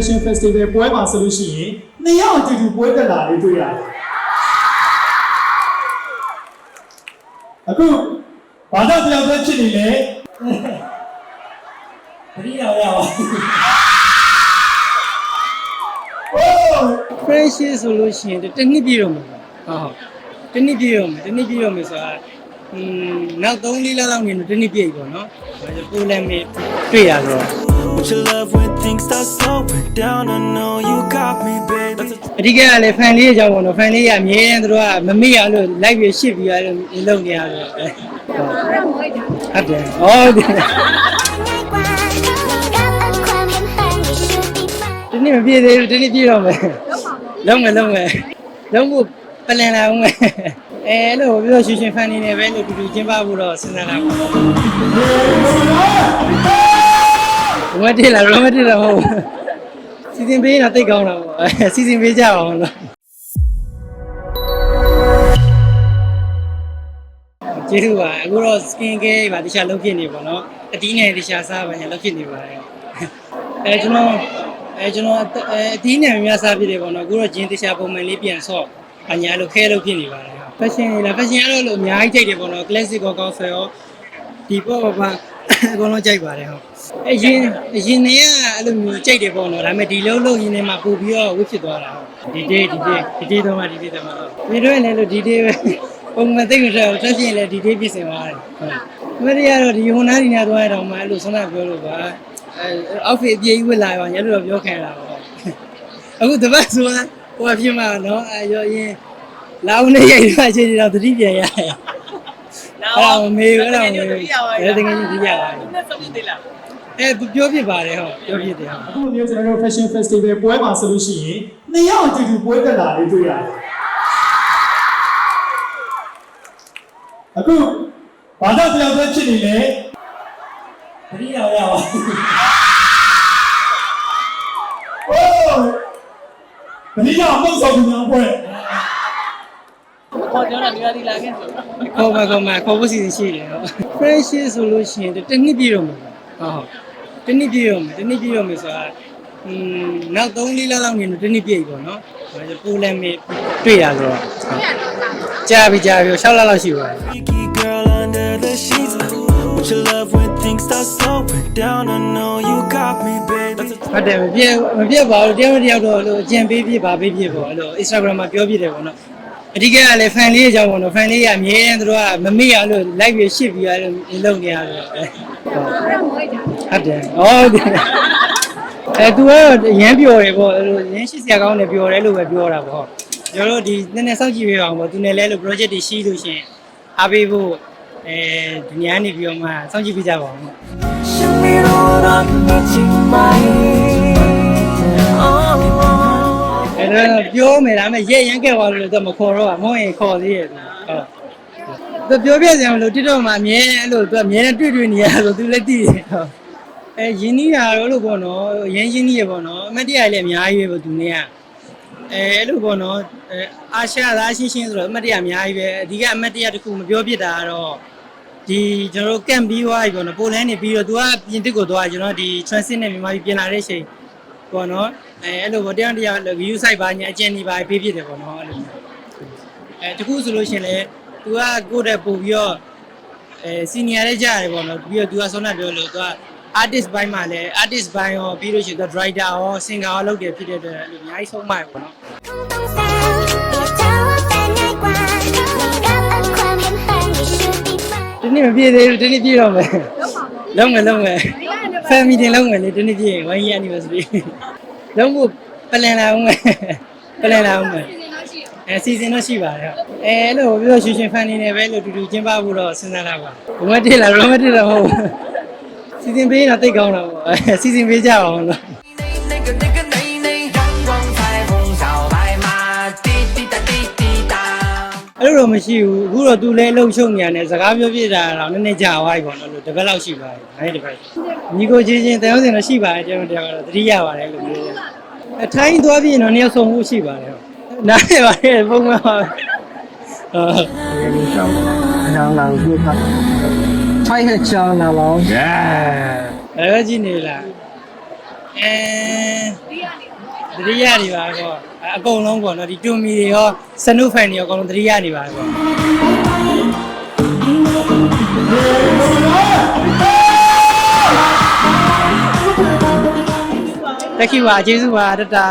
Fashion Festival ပွဲမှာဆိုလို့ရှိရင်နှစ်ယောက်အတူတူပွဲတက်လာလေးတွေ့ရတယ်အခုဘာသာတရားပဲဖြစ်နေလဲတတိယရပါ friendship ဆိုလို့ရှိရင်တစ်နှစ်ပြည့်တော့မှာပေါ့ဟုတ်တစ်နှစ်ပြည့်တော့မှာတစ်နှစ်ပြည့်တော့မှာဆိုတာอืมနောက်3 4လလောက်နေတော့တစ်နှစ်ပြည့်ပြီပေါ့နော်ပိုလန်မေတွေ့ရတော့ Would you love when things start slowing down? I know you got me, babe. That's a အဓိကကလည်း fan လေးအကြောင်းပေါ့နော် fan လေးကအမြဲတမ်းသူတို့ကမမေ့ရလို့ live ရရှစ်ပြီးရလို့လုပ်နေရတော့ဟုတ်တယ်ဟုတ်တယ်ဒီနေ့မပြည့်သေးဘူးဒီနေ့ပြည့်တော့မယ်လုံးမယ်လုံးမယ်လုံးဖို့ပလန်လာအောင်မယ်အဲလို့ပြောရွှေရွှေ fan နေနေပဲလို့တူတူချင်းပါဖို့တော့စဉ်းစားတာပေါ့ ရိုမက်တစ်လားရိုမက်တစ်လားမဟုတ်စီစဉ်ပေးရင်တော့တိတ်ကောင်းတာပေါ့စီစဉ်ပေးကြအောင်လို့ကျေးဇူးပါအခုတော့ skin care ပါတခြားလုပ်ဖြစ်နေပါတော့အတီးနဲ့တခြားစားပါညာလုပ်ဖြစ်နေပါတယ်အဲကျွန်တော်အဲကျွန်တော်အဲအတီးနဲ့များစားဖြစ်တယ်ပေါ့နော်အခုတော့ဂျင်းတခြားပုံမှန်လေးပြန်ဆော့အညာလို့ခဲလုပ်ဖြစ်နေပါတယ် fashion လား fashion ကတော့လို့အများကြီးကြိုက်တယ်ပေါ့နော် classic ကောကောဆွဲရောဒီပေါ့ပါပါ အကုန်လုံးကြိုက်ပါတယ်ဟုတ်အရင်အရင်နေကအဲ့လိုမျိုးကြိုက်တယ်ပေါ့နော်ဒါပေမဲ့ဒီလုံးလုံးရင်းနေမှာပို့ပြီးတော့ဝစ်ဖြစ်သွားတာဟုတ်ဒီ day ဒီ day ဒီ day တော့မှဒီ day တော့မှဒီတော့လည်းလို့ဒီ day ပဲပုံမှန်သိမ့်မထဘူးဆက်ရှင်လည်းဒီ day ပြင်ဆင်သွားတယ်ဟုတ်မရကတော့ဒီဟိုနားဒီနားသွားရတော့မှအဲ့လိုဆွမ်းနာပြောလို့ပါအဲ outfit အပြည့်ကြီးဝတ်လာရောညလို့တော့ပြောခံရတာပေါ့အခုတပတ်ဆိုတာဟိုအဖြစ်မှာနော်အဲရောရင်လာဦးနေရိုက်သွားချင်းတော့သတိပြန်ရရအဲ့ တော့မေအဲ့တော့မေအဲ့တကယ်ကြီးသိရပါတယ်နဲ့ဆုံးသေးလားအဲပြောပြပါတယ်ဟုတ်ပြောပြတယ်ဟုတ်အခုမျိုးကျွန်တော်တို့ Fashion Festival ပွဲမှာဆိုလို့ရှိရင်နှစ်ယောက်အတူတူပွဲတက်လာလေးတွေ့ရတယ်အခုဘာသာတရားပဲဖြစ်နေလဲတတိယရပါโอ้တတိယမဟုတ်ဆောင်ဘူးများပွဲ ခေါ်ပြောတာဒီလားဒီလားခဲ့ဆိုခေါ်ပါခေါ်မှာခေါ်ဖို့စီစဉ်ရှိတယ်ဟုတ် friendship ဆိုလို့ရှိရင်တစ်နှစ်ပြည့်တော့မှာဟုတ်ဟုတ်တစ်နှစ်ပြည့်တော့မှာတစ်နှစ်ပြည့်တော့မှာဆိုတာอืมနောက်3 4လလောက်နေတော့တစ်နှစ်ပြည့်ပြီပေါ့နော်ပိုလန်မေတွေ့ရတော့ကြာပြီကြာပြီ6လလောက်ရှိပါတယ် freaky girl under the sheets. Would you love when things start slowing down? I know you got me, babe. That's a ဟုတ်တယ်မပြည့်မပြည့်ပါဘူးတရားမတရားတော့လို့အကြံပေးပြပါပေးပြပေါ့အဲ့လို Instagram မှာပြောပြတယ်ပေါ့နော် အဓိကကလည်း fan လေးအကြောင်းပေါ့နော် fan လေးကအမြဲတမ်းသူတို့ကမမေ့ရလို့ live ရရှစ်ပြီးရလို့လုပ်နေရတော့ဟုတ်တယ်ဟုတ်တယ်အဲသူကတော့ရမ်းပြောတယ်ပေါ့အဲ့လိုရမ်းရှိစရာကောင်းတယ်ပြောတယ်လို့ပဲပြောတာပေါ့ကျွန်တော်တို့ဒီနည်းနည်းစောင့်ကြည့်ပေးအောင်ပေါ့သူနဲ့လဲလို့ project တွေရှိလို့ရှရင်အားပေးဖို့အဲဒီညနေပြီးတော့မှစောင့်ကြည့်ပေးကြပါဦး ပြောမယ်ဒါပေမဲ့ရဲ့ရမ်းခဲ့သွားလို့တော့မခေါ်တော့ပါမဟုတ်ရင်ခေါ်သေးရဲ့ဟုတ်သူပြောပြစရာမလို TikTok မှာအမြဲအဲ့လိုသူအမြဲတွေ့တွေ့နေရဆိုသူလည်းသိတယ်ဟုတ်အဲရင်းနှီးတာတော့လို့ပေါ့နော်ရင်းရင်းနှီးရပေါ့နော်အမတ်တရားလည်းအများကြီးပဲပေါ့သူနဲ့ကအဲအဲ့လိုပေါ့နော်အဲအာရှသားရှင်းရှင်းဆိုတော့အမတ်တရားအများကြီးပဲအဓိကအမတ်တရားတစ်ခုမပြောပြတာကတော့ဒီကျွန်တော်တို့ကန့်ပြီးသွားပြီပေါ့နော်ပိုလန်နေပြီးတော့သူကပြင်တစ်ကိုသွားကျွန်တော်ဒီ transit နဲ့မြန်မာပြည်ပြင်လာတဲ့ချိန် ပေါ့နော်အဲအဲ့လိုပေါ့တရားတရား view site ပါညာအကျဉ်းနေပါပေးဖြစ်တယ်ပေါ့နော်အဲ့လိုမျိုးအဲတခုဆိုလို့ရှရင်လေ तू ကကိုယ့်တဲ့ပို့ပြီးတော့အဲ senior လေးကြားရတယ်ပေါ့နော်ပြီးတော့ तू ကဆုံးတာပြောလို့ तू က artist ဘိုင်းမှာလည်း artist ဘိုင်းရောပြီးလို့ရှိရင် तू driver ရော singer ရောလုပ်တယ်ဖြစ်တဲ့အတွက်အဲ့လိုအများကြီးဆုံးမရပေါ့နော် ဒီနေ့မပြည့်သေးဘူးဒီနေ့ပြည့်တော့မယ်လုံးမယ်လုံးမယ် family တင်လုံးမယ်လေဒီနေ့ပြည့်ရင်1 year anniversary လုံးဖို့ပလန်လာအောင်မယ်ပလန်လာအောင်မယ်အဲစီစဉ်တော့ရှိပါတယ်ဟုတ်အဲအဲ့လိုပြောရွှေရွှေ fan နေနေပဲလို့တူတူချင်းပါဖို့တော့စဉ်းစားတာပါရိုမက်တစ်လားရိုမက်တစ်တော့မဟုတ်ဘူးစီစဉ်ပေးရင်တော့တိတ်ကောင်းတာပေါ့စီစဉ်ပေးကြအောင်လို့ တော့မရှိဘူးအခုတော့သူလည်းအလုံးရှုံညာနဲ့စကားပြောပြတာတော့နည်းနည်းကြာသွားပြီပေါ့နော်လို့တစ်ပတ်လောက်ရှိပါပြီအဲ့ဒီတစ်ပတ်ညီကိုချင်းချင်းတယောက်စင်တော့ရှိပါတယ်ကျွန်တော်တယောက်ကတော့သတိရပါတယ်လို့ပြောတယ်အထိုင်းသွားပြင်တော့နှစ်ယောက်ဆုံမှုရှိပါတယ်နားရပါတယ်ပုံမှန်ပါအဲဒီရှောင်းနောင်လောင်ပြပါထိုင်းဟချောင်းနောင်လောင်ရဲအဲ့ဒါကြည့်နေလားအဲသတိရနေပါကော အကုန်လုံးပေါ့နော်ဒီတူမီတွေရောစနုဖန်တွေရောအကုန်လုံးတတိယနေပါတော့တက်ခိပါကျေးဇူးပါတတာ